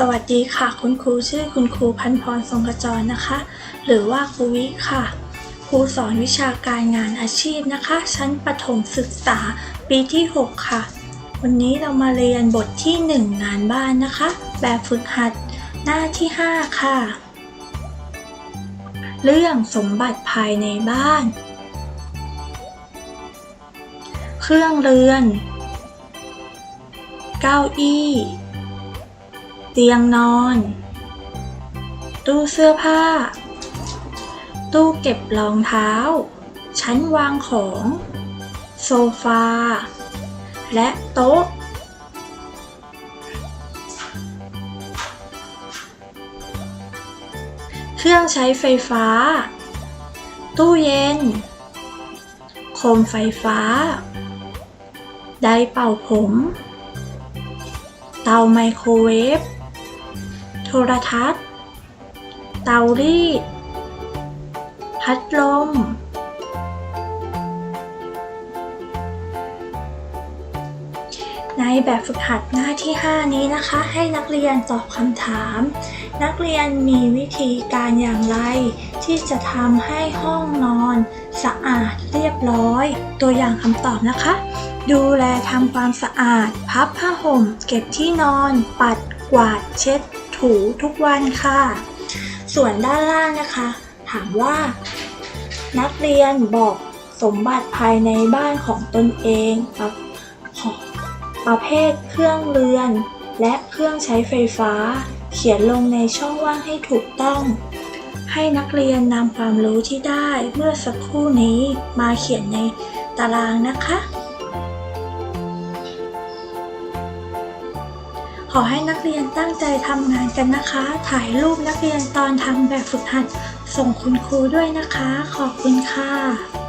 สวัสดีค่ะ คุณครูชื่อคุณครูพันพรทรงกระจรนะคะ หรือว่าครูวิค่ะ ครูสอนวิชาการงานอาชีพนะคะ ชั้นประถมศึกษาปีที่ 6 ค่ะ วันนี้เรามาเรียนบทที่ 1 งานบ้านนะคะ แบบฝึกหัดหน้าที่ 5 ค่ะ เรื่องสมบัติภายในบ้าน เครื่องเรือน เก้าอี้ เตียงนอน ตู้เสื้อผ้า ตู้เก็บรองเท้า ชั้นวางของ โซฟา และโต๊ะ เครื่องใช้ไฟฟ้า ตู้เย็น โคมไฟฟ้า ไดร์เป่าผม เตาไมโครเวฟ รทัศน์ เตารีด พัดลม ในแบบฝึกหัดหน้าที่ 5 นี้นะคะ ให้นักเรียนตอบคำถาม นักเรียนมีวิธีการอย่างไร ที่จะทำให้ห้องนอน สะอาดเรียบร้อย ตัวอย่างคำตอบนะคะดูแลทำความสะอาด พับผ้าห่ม เก็บที่นอน ปัด กวาด เช็ด ถูทุกวันค่ะ ส่วนด้านล่างนะคะ ถามว่า นักเรียนบอกสมบัติภายในบ้านของตนเองประประเภทเครื่องเรือน และเครื่องใช้ไฟฟ้า เขียนลงในช่องว่างให้ถูกต้อง ให้นักเรียนนำความรู้ที่ได้เมื่อสักครู่นี้มาเขียนในตารางนะคะ อให้นักเรียนตั้งใจทำงานกันนะคะ ถ่ายรูปนักเรียนตอนทำแบบฝึกหัด ส่งคุณครูด้วยนะคะ ขอบคุณค่ะ